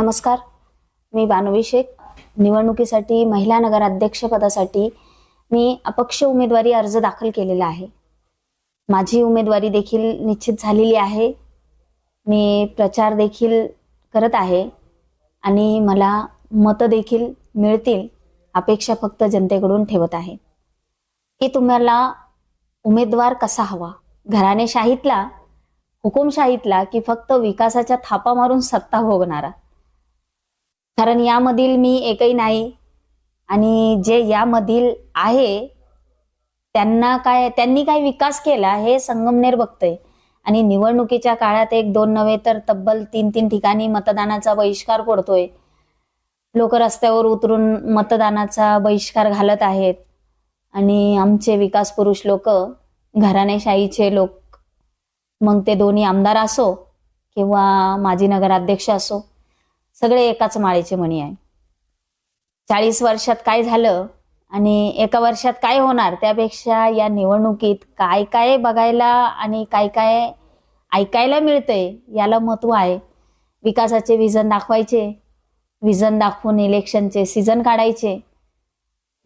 नमस्कार. मी बानवी शेख. निवडणुकीसाठी महिला नगराध्यक्षपदासाठी मी अपक्ष उमेदवारी अर्ज दाखल केलेला आहे. माझी उमेदवारी देखील निश्चित झालेली आहे. मी प्रचार देखील करत आहे आणि मला मतं देखील मिळतील अपेक्षा फक्त जनतेकडून ठेवत आहे. की तुम्हाला उमेदवार कसा हवा? घराणेशाहीतला हुकुमशाहीतला की फक्त विकासाच्या थापा मारून सत्ता भोगणारा? कारण यामधील मी एकही नाही. आणि जे यामधील आहे त्यांना काय त्यांनी काय विकास केला हे संगमनेर बघतंय. आणि निवडणुकीच्या काळात एक दोन नव्हे तर तब्बल तीन तीन ठिकाणी मतदानाचा बहिष्कार पडतोय लोक रस्त्यावर उतरून मतदानाचा बहिष्कार घालत आहेत. आणि आमचे विकास पुरुष लोक घराणेशाहीचे लोक मग ते दोन्ही आमदार असो किंवा माजी नगराध्यक्ष असो सगळे एकाच माळेचे मणी आहे. चाळीस वर्षात काय झालं आणि एका वर्षात काय होणार त्यापेक्षा या निवडणुकीत काय काय बघायला आणि काय काय ऐकायला मिळतंय याला महत्त्व आहे. विकासाचे विजन दाखवायचे विजन दाखवून इलेक्शनचे सीझन काढायचे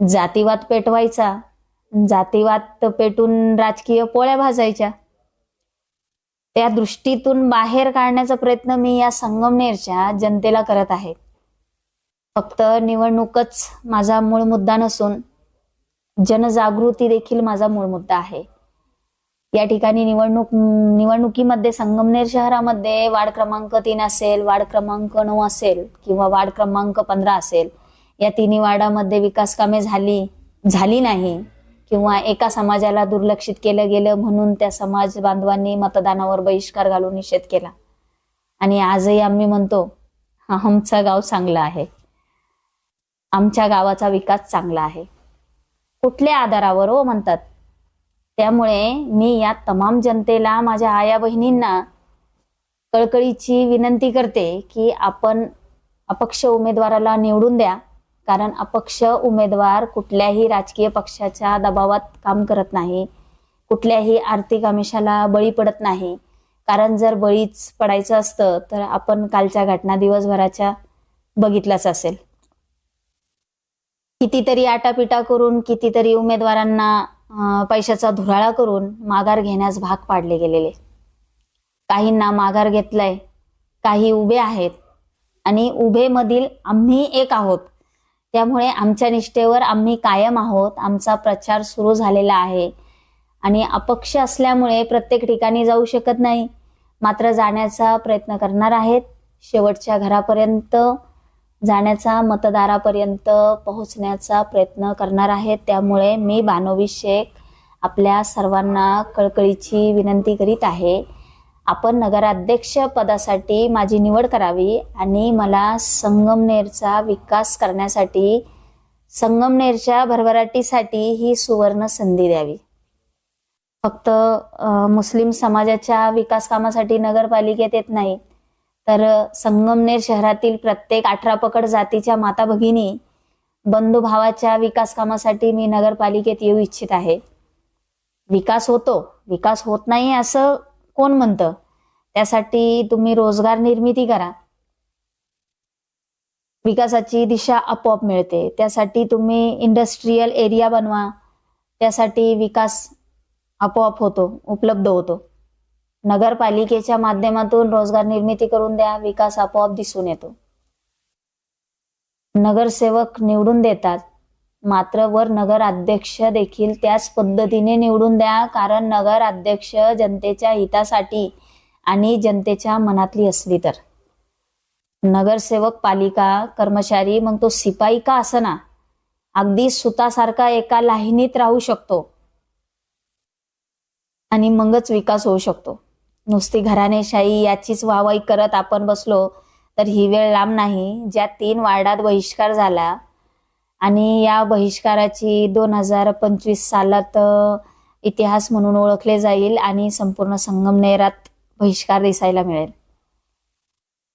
जातीवाद पेटवायचा जातीवाद पेटून राजकीय पोळ्या भाजायच्या. त्या दृष्टीतून बाहेर काढण्याचा प्रयत्न मी या संगमनेरच्या जनतेला करत आहे. फक्त निवडणूकच माझा मूळ मुद्दा नसून जनजागृती देखील माझा मूळ मुद्दा आहे. या ठिकाणी निवडणूक निवडणुकीमध्ये संगमनेर शहरामध्ये वार्ड क्रमांक तीन असेल वार्ड क्रमांक नऊ असेल किंवा वार्ड क्रमांक पंधरा असेल या तिन्ही वार्डामध्ये विकास कामे झाली झाली नाही. किंवा एका समाजाला दुर्लक्षित केलं गेलं म्हणून त्या समाज बांधवांनी मतदानावर बहिष्कार घालून निषेध केला. आणि आजही आम्ही म्हणतो हा गाव चांगला आहे. आमच्या गावाचा विकास चांगला आहे. कुठल्या आधारावर हो म्हणतात. त्यामुळे मी या तमाम जनतेला माझ्या आया बहिणींना कळकळीची विनंती करते की आपण अपक्ष उमेदवाराला निवडून द्या. कारण अपक्ष उमेदवार कुठल्याही राजकीय पक्षाच्या दबावात काम करत नाही. कुठल्याही आर्थिक आमिषाला बळी पडत नाही. कारण जर बळीच पडायचं असतं तर आपण कालच्या घटना दिवसभराच्या बघितल्याच असेल. कितीतरी आटापिटा करून कितीतरी उमेदवारांना पैशाचा धुराळा करून माघार घेण्यास भाग पाडले गेलेले. काहींना माघार घेतलाय काही उभे आहेत. आणि उभे मधील आम्ही एक आहोत. त्यामुळे आमच्या निष्ठेवर आम्ही कायम आहोत. आमचा प्रचार सुरू झालेला आहे. आणि अपक्ष असल्यामुळे प्रत्येक ठिकाणी जाऊ शकत नाही. मात्र जाण्याचा प्रयत्न करणार आहेत. शेवटच्या घरापर्यंत जाण्याचा मतदारापर्यंत पोहोचण्याचा प्रयत्न करणार आहेत. त्यामुळे मी बानोवी शेख आपल्या सर्वांना कळकळीची विनंती करीत आहे. आपण नगराध्यक्ष पदासाठी माझी निवड करावी आणि मला संगमनेरचा विकास करण्यासाठी संगमनेरच्या भरभराटीसाठी ही सुवर्ण संधी द्यावी. फक्त मुस्लिम समाजाच्या विकास कामासाठी नगरपालिकेत येत नाही तर संगमनेर शहरातील प्रत्येक अठरा पकड जातीच्या माता भगिनी बंधुभावाच्या विकास कामासाठी मी नगरपालिकेत येऊ इच्छित आहे. विकास होतो विकास होत नाही असं कोण म्हणतं? त्यासाठी तुम्ही रोजगार निर्मिती करा. विकासाची दिशा आपोआप मिळते. त्यासाठी तुम्ही इंडस्ट्रीयल एरिया बनवा. त्यासाठी विकास आपोआप होतो उपलब्ध होतो. नगरपालिकेच्या माध्यमातून रोजगार निर्मिती करून द्या विकास आपोआप दिसून येतो. नगरसेवक निवडून देतात. मात्र वर नगर अध्यक्ष देखील त्याच पद्धतीने निवडून द्या कारण नगर अध्यक्ष जनतेच्या हितासाठी आणि जनतेच्या मनातली असली तर. नगरसेवक पालिका कर्मचारी मग तो सिपाई का असना? अगदी सुतासारखा एका लाहिनीत राहू शकतो. आणि मगच विकास होऊ शकतो. नुसती घराणेशाही याचीच वाहवाही करत आपण बसलो तर ही वेळ लांब नाही. ज्या तीन वार्डात बहिष्कार झाला आणि या बहिष्काराची दोन हजार पंचवीस सालात इतिहास म्हणून ओळखले जाईल आणि संपूर्ण संगमनेरात बहिष्कार दिसायला मिळेल.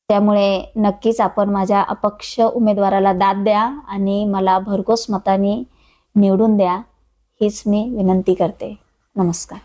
त्यामुळे नक्कीच आपण माझ्या अपक्ष उमेदवाराला दाद द्या आणि मला भरघोस मताने निवडून द्या हीच मी विनंती करते. नमस्कार.